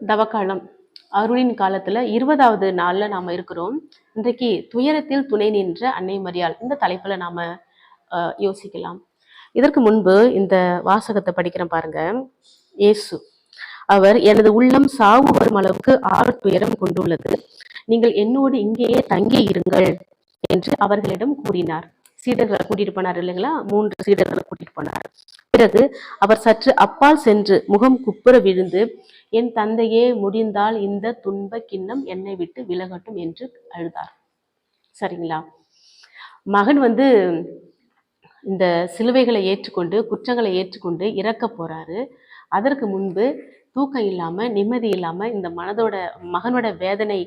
தவக்காலம். அருளின் காலத்துல இருபதாவது நாள்ல நாம இருக்கிறோம். இன்றைக்கு துயரத்தில் துணை நின்ற அன்னை மரியாள். இந்த தலைப்புல நாம அஹ், யோசிக்கலாம். இதற்கு முன்பு இந்த வாசகத்தை படிக்கிறேன் பாருங்க. இயேசு. அவர் எனது உள்ளம் சாவு வரும் அளவுக்கு ஆறு துயரம் கொண்டுள்ளது. நீங்கள் என்னோடு இங்கேயே தங்கி இருங்கள் என்று அவர்களிடம் கூறினார். சீடர்களை கூட்டிட்டு போனார் இல்லைங்களா? மூன்று சீடர்களை கூட்டிட்டு போனார். பிறகு அவர் சற்று அப்பால் சென்று முகம் குப்புற விழுந்து என் தந்தையே முடிந்தால் இந்த துன்ப கிண்ணம் என்னை விட்டு விலகட்டும் என்று அழுதார். சரிங்களா? மகன் வந்து இந்த சிலுவைகளை ஏற்றுக்கொண்டு குற்றங்களை ஏற்றுக்கொண்டு இறக்க போறாரு. அதற்கு முன்பு தூக்கம் இல்லாம நிம்மதி இல்லாமல் இந்த மனதோட மகனோட வேதனை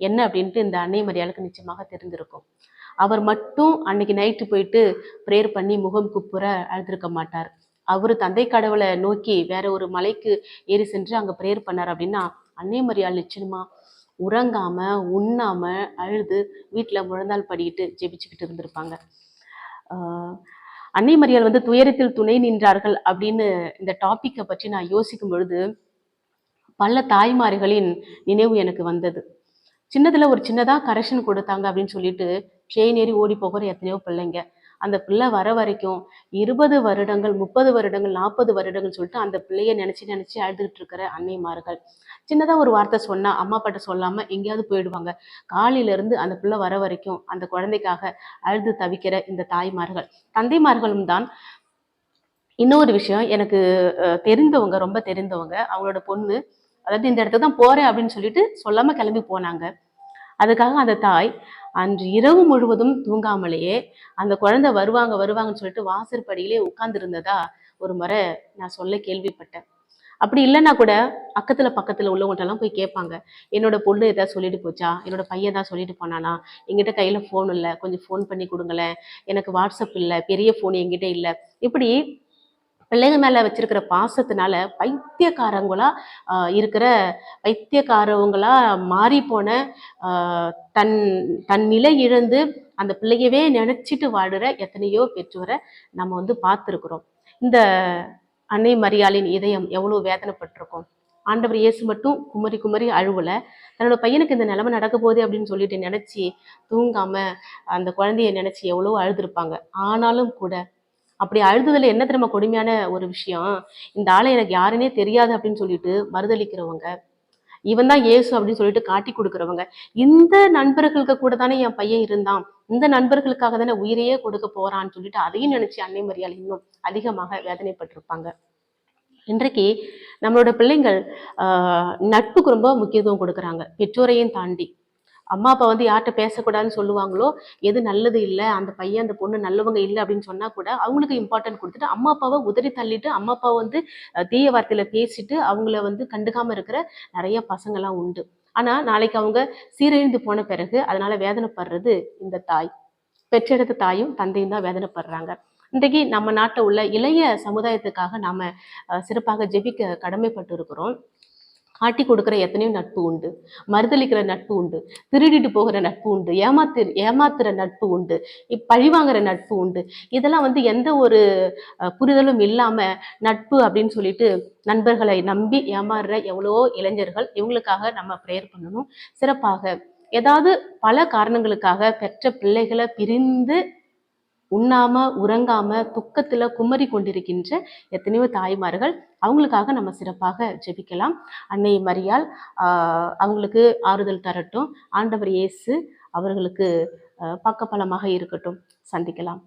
என்ன அப்படின்ட்டு இந்த அன்னை மரியாளுக்கு நிச்சயமாக தெரிந்திருக்கும். அவர் மட்டும் அன்னைக்கு நைட்டு போயிட்டு ப்ரேயர் பண்ணி முகம் குப்புற அழுதுருக்க மாட்டார். அவர் தந்தை கடவுளை நோக்கி வேற ஒரு மலைக்கு ஏறி சென்று அங்கே ப்ரேயர் பண்ணார் அப்படின்னா அன்னை மரியாள் நிச்சயமா உறங்காம உண்ணாம அழுது வீட்டில் முழந்தாள் படிக்கிட்டு ஜெபிச்சுக்கிட்டு இருந்திருப்பாங்க. அன்னை மரியாள் வந்து துயரத்தில் துணை நின்றார்கள் அப்படின்னு இந்த டாப்பிக்கை பற்றி நான் யோசிக்கும் பொழுது பல தாய்மார்களின் நினைவு எனக்கு வந்தது. சின்னதில் ஒரு சின்னதாக கரெக்ஷன் கொடுத்தாங்க அப்படின்னு சொல்லிட்டு ட்ரெயின் ஏறி ஓடி போகிற எத்தனையோ பிள்ளைங்க. அந்த பிள்ளை வர வரைக்கும் இருபது வருடங்கள் முப்பது வருடங்கள் நாற்பது வருடங்கள் சொல்லிட்டு அந்த பிள்ளைய நினச்சி நினச்சி அழுதுகிட்டு இருக்கிற அன்னைமார்கள். சின்னதாக ஒரு வார்த்தை சொன்னால் அம்மா அப்பாட்ட சொல்லாமல் எங்கேயாவது போயிடுவாங்க. காலையிலேருந்து அந்த பிள்ளை வர வரைக்கும் அந்த குழந்தைக்காக அழுது தவிக்கிற இந்த தாய்மார்கள். தந்தைமார்களும் தான் இன்னொரு விஷயம் எனக்கு தெரிந்தவங்க ரொம்ப தெரிந்தவங்க. அவங்களோட பொண்ணு அதாவது இந்த இடத்துக்கு தான் போகிறேன் அப்படின்னு சொல்லிட்டு சொல்லாமல் கிளம்பி போனாங்க. அதுக்காக அந்த தாய் அன்று இரவு முழுவதும் தூங்காமலேயே அந்த குழந்தை வருவாங்க வருவாங்கன்னு சொல்லிட்டு வாசற்படியிலே உட்கார்ந்துருந்ததா ஒரு முறை நான் சொல்ல கேள்விப்பட்டேன். அப்படி இல்லைன்னா கூட பக்கத்தில் பக்கத்தில் உள்ளவங்கள்ட்டெல்லாம் போய் கேட்பாங்க. என்னோட பொண்ணு ஏதாவது சொல்லிட்டு போச்சா? என்னோட பையன் ஏதாவது சொல்லிட்டு போனானா? எங்கிட்ட கையில் ஃபோன் இல்லை. கொஞ்சம் ஃபோன் பண்ணி கொடுங்களேன். எனக்கு வாட்ஸ்அப் இல்லை. பெரிய ஃபோன் என்கிட்ட இல்லை. இப்படி பிள்ளைங்க மேலே வச்சிருக்கிற பாசத்தினால பைத்தியக்காரங்களா இருக்கிற பைத்தியக்காரவங்களா மாறி போன தன் தன் நிலை இழந்து அந்த பிள்ளையவே நினைச்சிட்டு வாடுற எத்தனையோ பெற்றோரை நம்ம வந்து பார்த்துருக்குறோம். இந்த அன்னை மரியாளின் இதயம் எவ்வளோ வேதனைப்பட்டிருக்கும்? ஆண்டவர் இயேசு மட்டும் குமரி குமரி அழுவல. தன்னோட பையனுக்கு இந்த நிலைமை நடக்க போதே அப்படின்னு சொல்லிட்டு நினச்சி தூங்காம அந்த குழந்தைய நினச்சி எவ்வளவோ அழுதுருப்பாங்க. ஆனாலும் கூட அப்படி அழுதுதல் என்ன தெரியுமா கொடுமையான ஒரு விஷயம்? இந்த ஆளை எனக்கு யாருன்னே தெரியாது அப்படின்னு சொல்லிட்டு மறுதளிக்கிறவங்க இவன் தான் ஏசு அப்படின்னு சொல்லிட்டு காட்டி கொடுக்குறவங்க இந்த நண்பர்களுக்கு கூட தானே என் பையன் இருந்தான். இந்த நண்பர்களுக்காக தானே உயிரையே கொடுக்க போறான்னு சொல்லிட்டு அதையும் நினைச்சு அன்னை மரியாள் இன்னும் அதிகமாக வேதனைப்பட்டிருப்பாங்க. இன்றைக்கு நம்மளோட பிள்ளைங்கள் நட்புக்கு ரொம்ப முக்கியத்துவம் கொடுக்குறாங்க. பெற்றோரையும் தாண்டி. அம்மா அப்பா வந்து யார்கிட்ட பேசக்கூடாதுன்னு சொல்லுவாங்களோ எது நல்லது இல்லை அந்த பையன் அந்த பொண்ணு நல்லவங்க இல்லை அப்படின்னு சொன்னா கூட அவங்களுக்கு இம்பார்ட்டன்ட் கொடுத்துட்டு அம்மா அப்பாவை உதறி தள்ளிட்டு அம்மா அப்பாவை வந்து தீய வார்த்தையில பேசிட்டு அவங்கள வந்து கண்டுக்காம இருக்கிற நிறைய பசங்கள்லாம் உண்டு. ஆனா நாளைக்கு அவங்க சீரழிந்து போன பிறகு அதனால வேதனைப்படுறது இந்த தாய். பெற்றெடுத்த தாயும் தந்தையும் தான் வேதனைப்படுறாங்க. இன்றைக்கு நம்ம நாட்டில் உள்ள இளைய சமுதாயத்துக்காக நாம சிறப்பாக ஜெபிக்க கடமைப்பட்டு இருக்கிறோம் காட்டி கொடுக்குற எத்தனையோ நட்பு உண்டு. மறுதளிக்கிற நட்பு உண்டு. திருடிட்டு போகிற நட்பு உண்டு. ஏமாத்து ஏமாத்துற நட்பு உண்டு. இப் பழிவாங்குற நட்பு உண்டு. இதெல்லாம் வந்து எந்த ஒரு புரிதலும் இல்லாமல் நட்பு அப்படின்னு சொல்லிட்டு நண்பர்களை நம்பி ஏமாறுற எவ்வளவோ இளைஞர்கள் இவங்களுக்காக நம்ம ப்ரேயர் பண்ணணும். சிறப்பாக ஏதாவது பல காரணங்களுக்காக பெற்ற பிள்ளைகளை பிரிந்து உண்ணாம உறங்காம துக்கத்துல குமரி கொண்டிருக்கின்ற எத்தனையோ தாய்மார்கள் அவங்களுக்காக நம்ம சிறப்பாக ஜெபிக்கலாம். அன்னை மரியால் அவங்களுக்கு ஆறுதல் தரட்டும். ஆண்டவர் இயேசு அவர்களுக்கு பக்கபலமாக இருக்கட்டும். சந்திக்கலாம்.